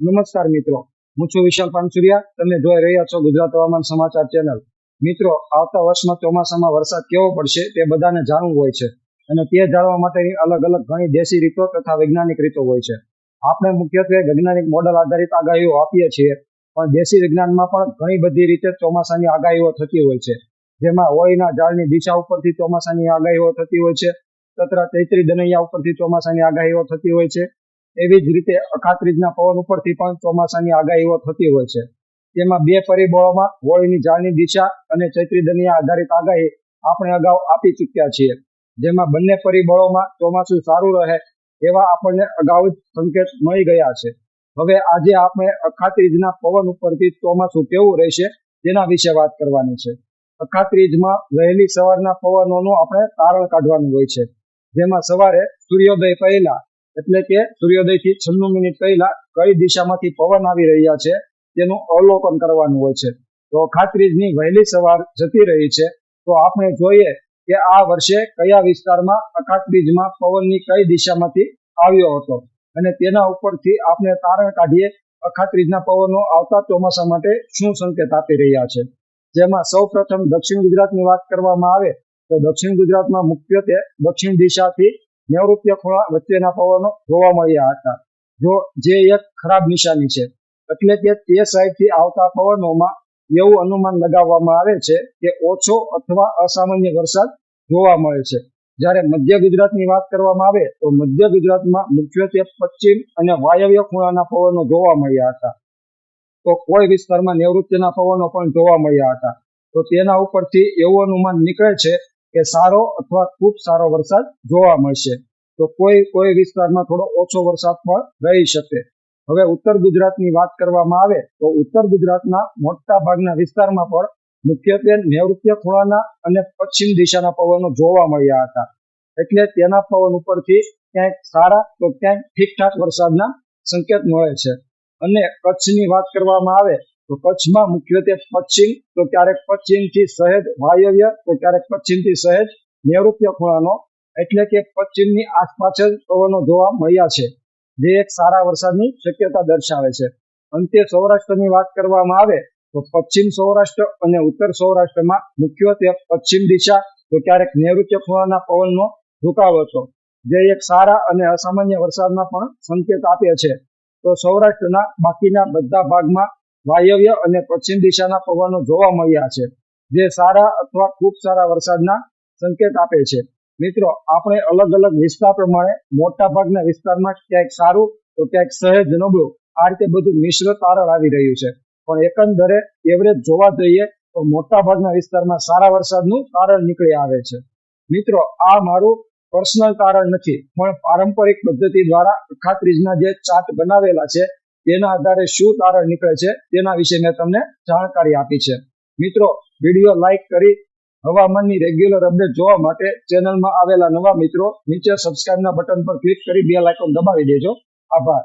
નમસ્કાર મિત્રો. હું છું વિશાલ પાનસુરિયા. તમે જોઈ રહ્યા છો ગુજરાત હવામાન સમાચાર ચેનલ. મિત્રો, આવતા વર્ષમાં ચોમાસામાં વરસાદ કેવો પડશે તે બધાને જાણવું હોય છે. અને તે જાણવા માટેની અલગ અલગ ઘણી દેશી રીતો તથા વૈજ્ઞાનિક રીતો હોય છે. આપણે મુખ્યત્વે વૈજ્ઞાનિક મોડલ આધારિત આગાહીઓ આપીએ છીએ. પણ દેશી વિજ્ઞાનમાં પણ ઘણી બધી રીતે ચોમાસાની આગાહીઓ થતી હોય છે. જેમાં હોળીના ઝાડની દિશા ઉપરથી ચોમાસાની આગાહીઓ થતી હોય છે. તથા ચૈત્રી, દનૈયા ઉપરથી ચોમાસાની આગાહીઓ થતી હોય છે. એવી જ રીતે અખાત્રીજના પવન ઉપરથી પણ ચોમાસાની આગાહીઓ થતી હોય છે. તેમાં બે પરિબળોમાં હોળીની જાળની દિશા અને ચૈત્રી દનિયા આધારિત આગાહી આપણે અગાઉ આપી ચૂક્યા છીએ. જેમાં બંને પરિબળોમાં ચોમાસું સારું રહે એવા આપણને અગાઉ જ સંકેત મળી ગયા છે. હવે આજે આપણે અખાત્રીજના પવન ઉપરથી ચોમાસું કેવું રહેશે તેના વિશે વાત કરવાની છે. અખાત્રીજમાં વહેલી સવારના પવનોનું આપણે તારણ કાઢવાનું હોય છે. જેમાં સવારે સૂર્યોદય પહેલા એટલે કે સૂર્યોદયથી છન્નું મિનિટ પહેલા કઈ દિશામાંથી પવન આવી રહ્યા છે, તેનું અવલોકન કરવાનું હોય છે. તો ખાતરીજની વહેલી સવાર જતી રહી છે. તો આપણે જોઈએ કે આ વર્ષે કયા વિસ્તારમાં અખાત્રીજમાં પવનની કઈ દિશામાંથી આવ્યો હતો. અને તેના ઉપરથી આપણે તારણ કાઢીએ અખાત્રીજના પવનો આવતા ચોમાસા માટે શું સંકેત આપી રહ્યા છે. જેમાં સૌ પ્રથમ દક્ષિણ ગુજરાતની વાત કરવામાં આવે તો દક્ષિણ ગુજરાતમાં મુખ્યત્વે દક્ષિણ દિશાથી નૈઋત્ય ખૂણા વચ્ચેના પવનો જોવા મળ્યા હતા. જો જે એક ખરાબ નિશાની છે. એટલે કે તે સાઈડથી આવતા પવનોમાં એવું અનુમાન લગાવવામાં આવે છે કે ઓછો અથવા અસામાન્ય વરસાદ જોવા મળે છે. જ્યારે મધ્ય ગુજરાતની વાત કરવામાં આવે તો મધ્ય ગુજરાતમાં મુખ્યત્વે પશ્ચિમ અને વાયવ્ય ખૂણાના પવનો જોવા મળ્યા હતા. તો કોઈ વિસ્તારમાં નૈઋત્યના પવનો પણ જોવા મળ્યા હતા. તો તેના ઉપરથી એવું અનુમાન નીકળે છે કે સારો અથવા ખૂબ સારો વરસાદ જોવા મળશે. તો કોઈ કોઈ વિસ્તારમાં થોડો ઓછો વરસાદ પણ રહી શકે. હવે ઉત્તર ગુજરાતની વાત કરવામાં આવે, તો ઉત્તર ગુજરાતના મોટા ભાગના વિસ્તારમાં પણ મુખ્યત્વે નૈઋત્ય ખૂણાના અને પશ્ચિમ દિશાના પવનો જોવા મળ્યા હતા. એટલે તેના પવન ઉપરથી ક્યાંક સારા તો ક્યાંક ઠીકઠાક વરસાદના સંકેત મળે છે. અને કચ્છની વાત કરવામાં આવે તો કચ્છમાં મુખ્યત્વે પશ્ચિમ, તો ક્યારેક પશ્ચિમથી સહેજ વાયવ્ય, તો ક્યારેક પશ્ચિમથી સહેજ નૈઋત્ય ખૂણાનો, એટલે કે પશ્ચિમની આસપાસ જ પવનો જોવા મળ્યા છે. જે એક સારા વરસાદની શક્યતા દર્શાવે છે. અંતે સૌરાષ્ટ્રની વાત કરવામાં આવે, તો પશ્ચિમ સૌરાષ્ટ્ર અને ઉત્તર સૌરાષ્ટ્રમાં મુખ્યત્વે પશ્ચિમ દિશા, તો ક્યારેક નૈઋત્ય ખૂણાના પવનનો ઝુકાવ હતો. જે એક સારા અને અસામાન્ય વરસાદના પણ સંકેત આપે છે. તો સૌરાષ્ટ્રના બાકીના બધા ભાગમાં વાયવ્ય અને પશ્ચિમ દિશાના પવનો જોવા મળ્યા છે, જે સારા અથવા ખૂબ સારા વરસાદના સંકેત આપે છે. મિત્રો, આપણે અલગ અલગ વિસ્તાર પ્રમાણે મોટા ભાગના વિસ્તારમાં ક્યાંક સારું તો ક્યાંક સહેજ નબળું આ રીતે બધું મિશ્ર તારણ આવી રહ્યું છે. પણ એકંદરે એવરેજ જોવા જઈએ તો મોટા ભાગના વિસ્તારમાં સારા વરસાદનું તારણ નીકળી આવે છે. મિત્રો, આ મારું પર્સનલ તારણ નથી, પણ પારંપરિક પદ્ધતિ દ્વારા અખાત્રીજના જે ચાર્ટ બનાવેલા છે તેના આધારે શું તારણ નીકળે છે તેના વિશે મેં તમને જાણકારી આપી છે. મિત્રો, વીડિયો લાઈક કરી હવામાનની રેગ્યુલર અપડેટ જોવા માટે ચેનલમાં આવેલા નવા મિત્રો નીચે સબસ્ક્રાઇબના બટન પર ક્લિક કરી બે લાઇકોન દબાવી દેજો. આભાર.